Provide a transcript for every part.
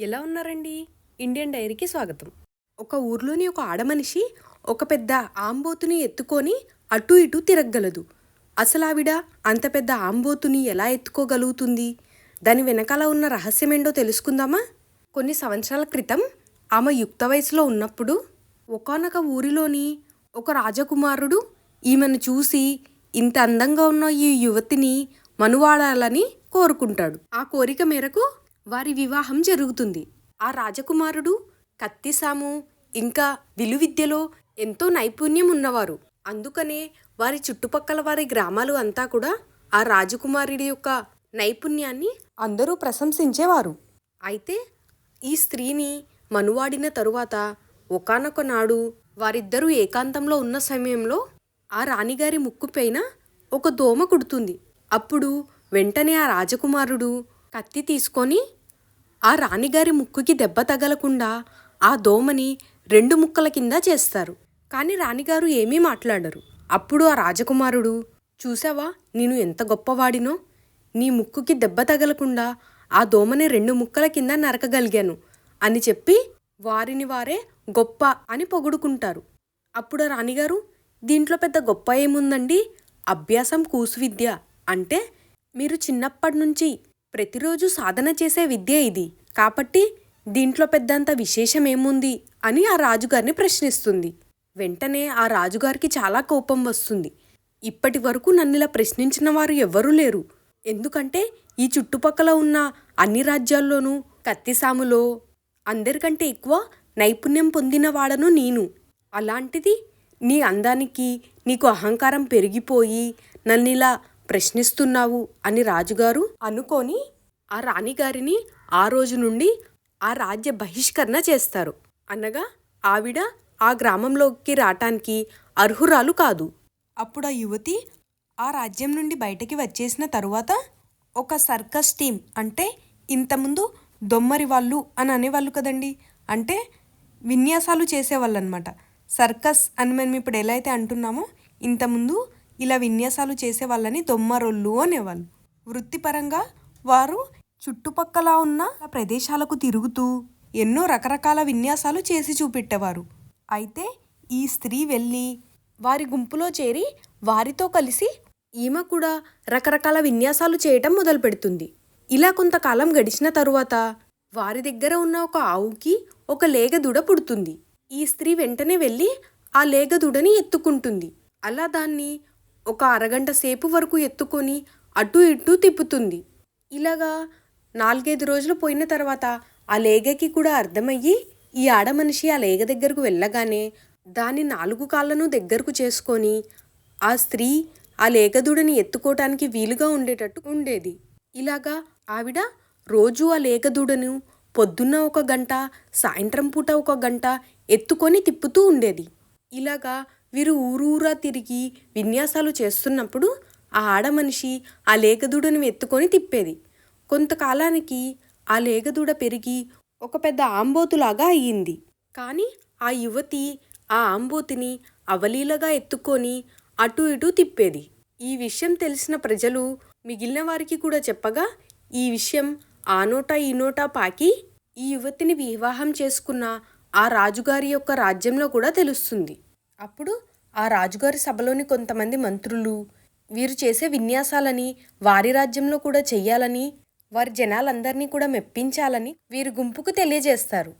ఎలా ఉన్నారండి? ఇండియన్ డైరీకి స్వాగతం. ఒక ఊర్లోని ఒక ఆడమనిషి ఒక పెద్ద ఆంబోతుని ఎత్తుకొని అటు ఇటు తిరగగలదు. అసలు ఆవిడ అంత పెద్ద ఆంబోతుని ఎలా ఎత్తుకోగలుగుతుంది? దాని వెనకాల ఉన్న రహస్యమేంటో తెలుసుకుందామా? కొన్ని సంవత్సరాల క్రితం ఆమె యుక్త వయసులో ఉన్నప్పుడు ఒకానొక ఊరిలోని ఒక రాజకుమారుడు ఈమెను చూసి ఇంత అందంగా ఉన్న ఈ యువతిని మనువాడాలని కోరుకుంటాడు. ఆ కోరిక మేరకు వారి వివాహం జరుగుతుంది. ఆ రాజకుమారుడు కత్తిసాము ఇంకా విలువిద్యలో ఎంతో నైపుణ్యం ఉన్నవారు. అందుకనే వారి చుట్టుపక్కల వారి గ్రామాలు అంతా కూడా ఆ రాజకుమారుడి యొక్క నైపుణ్యాన్ని అందరూ ప్రశంసించేవారు. అయితే ఈ స్త్రీని మనువాడిన తరువాత ఒకనొక నాడు వారిద్దరూ ఏకాంతంలో ఉన్న సమయంలో ఆ రాణిగారి ముక్కుపైన ఒక దోమ కుడుతుంది. అప్పుడు వెంటనే ఆ రాజకుమారుడు కత్తి తీసుకొని ఆ రాణిగారి ముక్కుకి దెబ్బ తగలకుండా ఆ దోమని రెండు ముక్కల కింద చేస్తారు. కానీ రాణిగారు ఏమీ మాట్లాడరు. అప్పుడు ఆ రాజకుమారుడు చూసావా నేను ఎంత గొప్పవాడినో? నీ ముక్కుకి దెబ్బ తగలకుండా ఆ దోమని రెండు ముక్కల కింద నరకగలిగాను అని చెప్పి వారిని వారే గొప్ప అని పొగుడుకుంటారు. అప్పుడు ఆ రాణిగారు దీంట్లో పెద్ద గొప్ప ఏముందండి? అభ్యాసం కూసు విద్య. అంటే మీరు చిన్నప్పటి నుంచి ప్రతిరోజు సాధన చేసే విద్య ఇది. కాబట్టి దీంట్లో పెద్దంత విశేషం ఏముంది అని ఆ రాజుగారిని ప్రశ్నిస్తుంది. వెంటనే ఆ రాజుగారికి చాలా కోపం వస్తుంది. ఇప్పటి వరకు నన్ను ఇలా ప్రశ్నించిన వారు ఎవ్వరూ లేరు. ఎందుకంటే ఈ చుట్టుపక్కల ఉన్న అన్ని రాజ్యాల్లోనూ కత్తిసాములో అందరికంటే ఎక్కువ నైపుణ్యం పొందిన వాడను నేను. అలాంటిది నీ అందానికి నీకు అహంకారం పెరిగిపోయి నన్ను ఇలా ప్రశ్నిస్తున్నావు అని రాజుగారు అనుకొని ఆ రాణిగారిని ఆ రోజు నుండి ఆ రాజ్య బహిష్కరణ చేస్తారు. అనగా ఆవిడ ఆ గ్రామంలోకి రావటానికి అర్హురాలు కాదు. అప్పుడు ఆ యువతి ఆ రాజ్యం నుండి బయటకి వచ్చేసిన తరువాత ఒక సర్కస్ టీం అంటే ఇంతకుముందు దొమ్మరి వాళ్ళు అని అనేవాళ్ళు కదండి. అంటే విన్యాసాలు చేసేవాళ్ళు అనమాట సర్కస్ అని మనం ఇప్పుడు ఎలా అయితే అంటున్నామో ఇంతకుముందు ఇలా విన్యాసాలు చేసే వాళ్ళని దొమ్మరొళ్ళు అనేవాళ్ళు. వృత్తిపరంగా వారు చుట్టుపక్కల ఉన్న ప్రదేశాలకు తిరుగుతూ ఎన్నో రకరకాల విన్యాసాలు చేసి చూపెట్టేవారు. అయితే ఈ స్త్రీ వెళ్ళి వారి గుంపులో చేరి వారితో కలిసి ఈమె కూడా రకరకాల విన్యాసాలు చేయటం మొదలు పెడుతుంది ఇలా కొంతకాలం గడిచిన తరువాత వారి దగ్గర ఉన్న ఒక ఆవుకి ఒక లేగదూడ పుడుతుంది. ఈ స్త్రీ వెంటనే వెళ్ళి ఆ లేగదూడని ఎత్తుకుంటుంది. అలా దాన్ని ఒక అరగంట సేపు వరకు ఎత్తుకొని అటు ఇటు తిప్పుతుంది. ఇలాగా నాలుగైదు రోజులు పోయిన తర్వాత ఆ లేగకి కూడా అర్థమయ్యి ఈ ఆడమనిషి ఆ లేగ దగ్గరకు వెళ్ళగానే దాని నాలుగు కాళ్ళను దగ్గరకు చేసుకొని ఆ స్త్రీ ఆ లేగదూడని ఎత్తుకోవటానికి వీలుగా ఉండేటట్టు ఉండేది. ఇలాగా ఆవిడ రోజు ఆ లేగదూడను పొద్దున్న ఒక గంట సాయంత్రం పూట ఒక గంట ఎత్తుకొని తిప్పుతూ ఉండేది. ఇలాగా వీరు ఊరూరా తిరిగి విన్యాసాలు చేస్తున్నప్పుడు ఆ ఆడమనిషి ఆ లేగదూడను ఎత్తుకొని తిప్పేది. కొంతకాలానికి ఆ లేగదూడ పెరిగి ఒక పెద్ద ఆంబోతులాగా అయ్యింది. కానీ ఆ యువతి ఆ ఆంబోతిని అవలీలగా ఎత్తుకొని అటు ఇటు తిప్పేది. ఈ విషయం తెలిసిన ప్రజలు మిగిలిన వారికి కూడా చెప్పగా ఈ విషయం ఆ నోటా ఈ నోటా పాకి ఈ యువతిని వివాహం చేసుకున్న ఆ రాజుగారి యొక్క రాజ్యంలో కూడా తెలుస్తుంది. అప్పుడు ఆ రాజుగారి సభలోని కొంతమంది మంత్రులు వీరు చేసే విన్యాసాలని వారి రాజ్యంలో కూడా చెయ్యాలని వారి జనాలందరినీ కూడా మెప్పించాలని వీరి గుంపుకు తెలియజేస్తారు.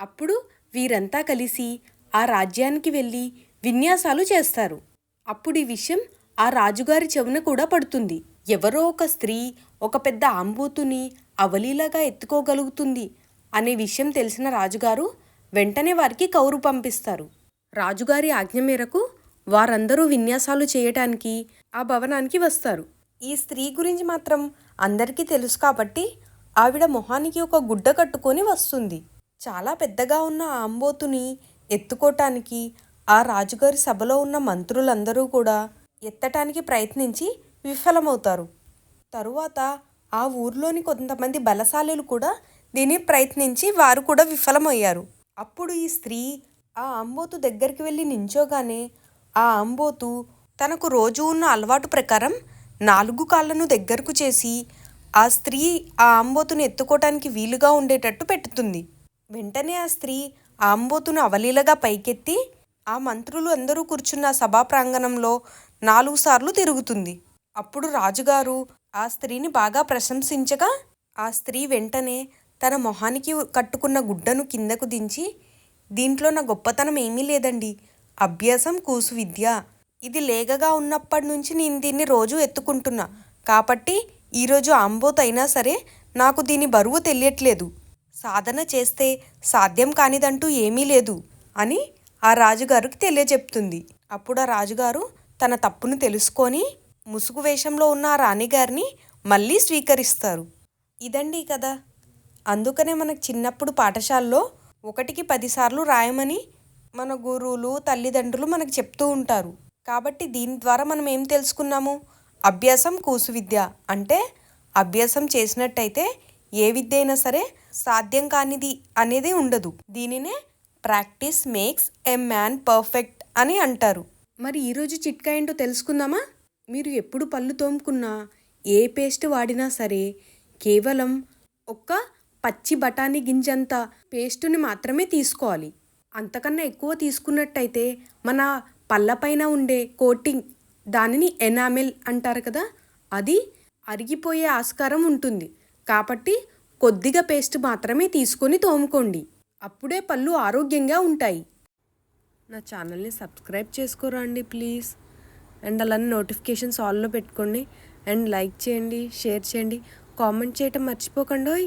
అప్పుడు వీరంతా కలిసి ఆ రాజ్యానికి వెళ్ళి విన్యాసాలు చేస్తారు. అప్పుడు ఈ విషయం ఆ రాజుగారి చెవున కూడా పడుతుంది. ఎవరో ఒక స్త్రీ ఒక పెద్ద ఆంబూతుని అవలీలగా ఎత్తుకోగలుగుతుంది అనే విషయం తెలిసిన రాజుగారు వెంటనే వారికి కౌరు పంపిస్తారు. రాజుగారి ఆజ్ఞ మేరకు వారందరూ విన్యాసాలు చేయటానికి ఆ భవనానికి వస్తారు. ఈ స్త్రీ గురించి మాత్రం అందరికీ తెలుసు కాబట్టి ఆవిడ మొహానికి ఒక గుడ్డ కట్టుకొని వస్తుంది. చాలా పెద్దగా ఉన్న ఆ అంబోతుని ఎత్తుకోటానికి ఆ రాజుగారి సభలో ఉన్న మంత్రులందరూ కూడా ఎత్తటానికి ప్రయత్నించి విఫలమవుతారు. తరువాత ఆ ఊర్లోని కొంతమంది బలశాలులు కూడా దీన్ని ప్రయత్నించి వారు కూడా విఫలమయ్యారు. అప్పుడు ఈ స్త్రీ ఆ అంబోతు దగ్గరికి వెళ్ళి నించోగానే ఆ అంబోతు తనకు రోజు ఉన్న అలవాటు ప్రకారం నాలుగు కాళ్ళను దగ్గరకు చేసి ఆ స్త్రీ ఆ అంబోతును ఎత్తుకోవటానికి వీలుగా ఉండేటట్టు పెట్టుతుంది. వెంటనే ఆ స్త్రీ ఆ ఆంబోతును అవలీలగా పైకెత్తి ఆ మంత్రులు అందరూ కూర్చున్న సభా ప్రాంగణంలో నాలుగు సార్లు తిరుగుతుంది. అప్పుడు రాజుగారు ఆ స్త్రీని బాగా ప్రశంసించగా ఆ స్త్రీ వెంటనే తన మొహానికి కట్టుకున్న గుడ్డను కిందకు దించి దీంట్లో నా గొప్పతనం ఏమీ లేదండి. అభ్యాసం కూసు విద్య. ఇది లేగగా ఉన్నప్పటి నుంచి నేను దీన్ని రోజు ఎత్తుకుంటున్నా. కాబట్టి ఈరోజు ఆంబోత్ అయినా సరే నాకు దీని బరువు తెలియట్లేదు. సాధన చేస్తే సాధ్యం కానిదంటూ ఏమీ లేదు అని ఆ రాజుగారికి తెలియజెప్తుంది అప్పుడు ఆ రాజుగారు తన తప్పును తెలుసుకొని ముసుగు వేషంలో ఉన్న ఆ రాణిగారిని మళ్ళీ స్వీకరిస్తారు. ఇదండి కదా అందుకనే మనకు చిన్నప్పుడు పాఠశాలలో ఒకటికి పదిసార్లు రాయమని మన గురువులు తల్లిదండ్రులు మనకు చెప్తూ ఉంటారు. కాబట్టి దీని ద్వారా మనం ఏం తెలుసుకున్నాము? అభ్యాసం కూసు విద్య. అంటే అభ్యాసం చేసినట్టయితే ఏ విద్య అయినా సరే సాధ్యం కానిది అనేది ఉండదు. దీనినే practice makes a man perfect అని అంటారు. మరి ఈరోజు చిట్కా ఏంటో తెలుసుకుందామా? మీరు ఎప్పుడు పళ్ళు తోముకున్నా ఏ పేస్ట్ వాడినా సరే కేవలం ఒక్క పచ్చి బఠానీ గింజంత పేస్టుని మాత్రమే తీసుకోవాలి. అంతకన్నా ఎక్కువ తీసుకున్నట్టయితే మన పళ్ళపైన ఉండే కోటింగ్ దానిని ఎనామిల్ అంటారు కదా అది అరిగిపోయే ఆస్కారం ఉంటుంది. కాబట్టి కొద్దిగా పేస్ట్ మాత్రమే తీసుకొని తోముకోండి. అప్పుడే పళ్ళు ఆరోగ్యంగా ఉంటాయి. నా ఛానల్ని సబ్స్క్రైబ్ చేసుకోరా అండి ప్లీజ్? అండ్ అలానే నోటిఫికేషన్స్ ఆల్లో పెట్టుకోండి. అండ్ లైక్ చేయండి షేర్ చేయండి. కామెంట్ చేయటం మర్చిపోకండి